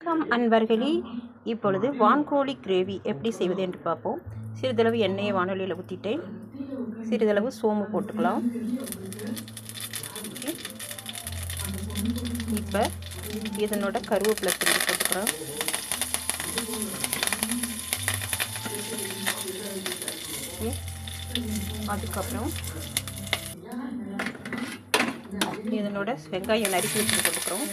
வணக்கம் அன்பர்களே. இப்பொழுது வான்கோழி கிரேவி எப்படி செய்வது என்று பார்ப்போம். சிறிதளவு எண்ணெயை வானொலியில் ஊற்றிட்டேன் சிறிதளவு சோம்பு போட்டுக்கலாம். இப்போ இதனோட கருவேப்பிலை திரும்பி போட்டுக்கிறோம் அதுக்கப்புறம் இதனோட வெங்காயம் நறுக்கி வச்சு போட்டுக்கிறோம்.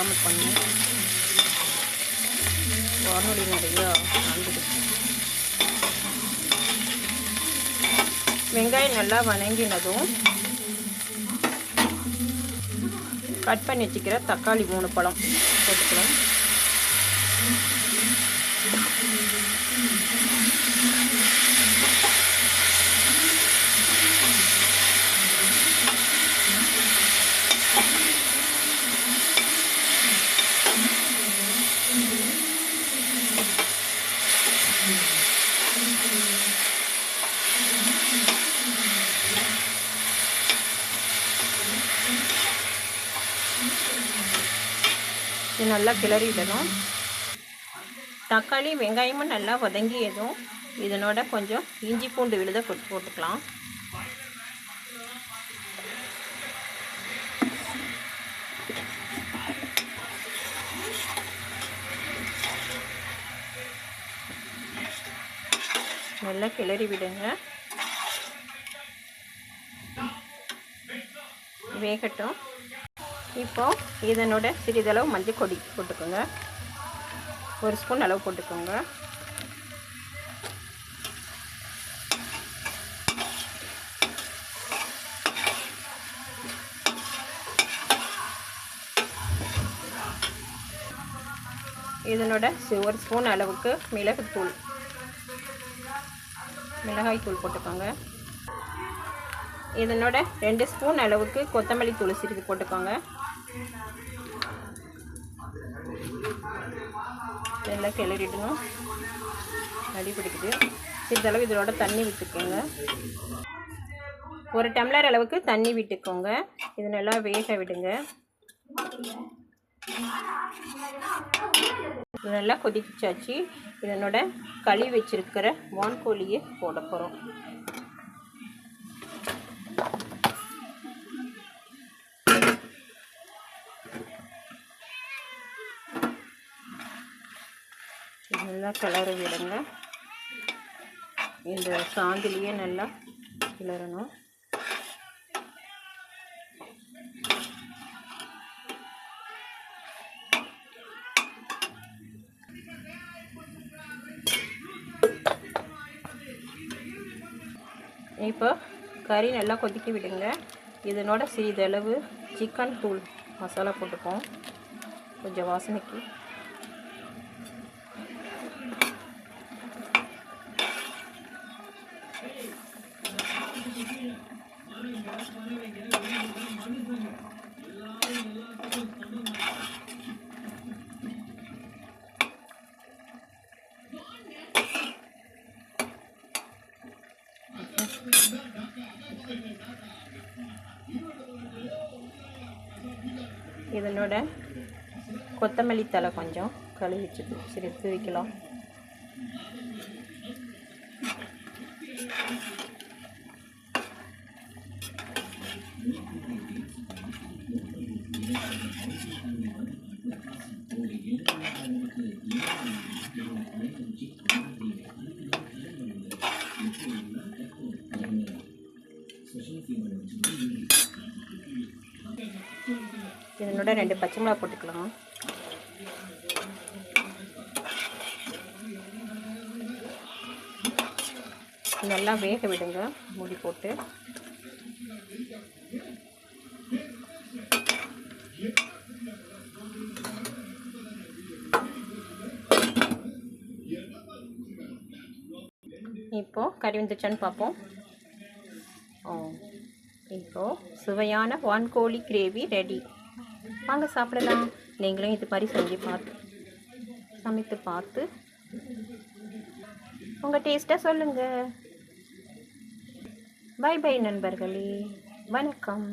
அதை பண்ணேன் வானொலி நிறையா வந்துடுச்சு வெங்காயம் நல்லா வணங்கினதும் கட் பண்ணி வச்சுக்கிற தக்காளி மூணு பழம் போட்டுக்கலாம். இது நல்லா கிளறிடணும். தக்காளி வெங்காயமும் நல்லா வதங்கியதும் இதனோட கொஞ்சம் இஞ்சி பூண்டு விழுத போட்டுக்கலாம். நல்லா கிளறி விடுங்க. வேகட்டும். இப்போ இதனோட சிறிதளவு மஞ்சள் கொடி போட்டுக்கோங்க. ஒரு ஸ்பூன் அளவு போட்டுக்கோங்க. இதனோட ஒரு ஸ்பூன் அளவுக்கு மிளகுத்தூள் மிளகாய் தூள் போட்டுக்கோங்க. இதனோட ரெண்டு ஸ்பூன் அளவுக்கு கொத்தமல்லி தூள் சிறிது போட்டுக்கோங்க. நல்லா கிளறிடணும். அடி பிடிக்குது. சிறிதளவு இதோட தண்ணி விட்டுக்கோங்க. ஒரு டம்ளர் அளவுக்கு தண்ணி விட்டுக்கோங்க. இது நல்லா வேக விடுங்க. இது நல்லா கொதிச்சாச்சு இதனோட களி வச்சிருக்கிற வான்கோழியை போட போகிறோம் நல்லா கிளற விடுங்க. இந்த சாந்திலேயே நல்லா கிளறணும். இப்போ கறி நல்லா கொதிக்க விடுங்க. இதனோட சிறிதளவு சிக்கன் தூள் மசாலா போட்டுப்போம். கொஞ்சம் வாசனைக்கு. இதனோட கொத்தமல்லி தலை கொஞ்சம் கழுவிச்சு சரி வைக்கலாம் இதனோட ரெண்டு பச்சை மிளகா போட்டுக்கலாம். நல்லா வேக விடுங்க மூடி போட்டு. இப்போ கறி வந்துச்சான்னு பார்ப்போம். ஓ. இப்போது சுவையான வான்கோழி கிரேவி ரெடி வாங்க சாப்பிடலாம். நீங்களும் இது மாதிரி செஞ்சு பார்த்து சமைத்து பார்த்து உங்கள் டேஸ்ட்டாக சொல்லுங்கள் பை பை நண்பர்களே. வணக்கம்.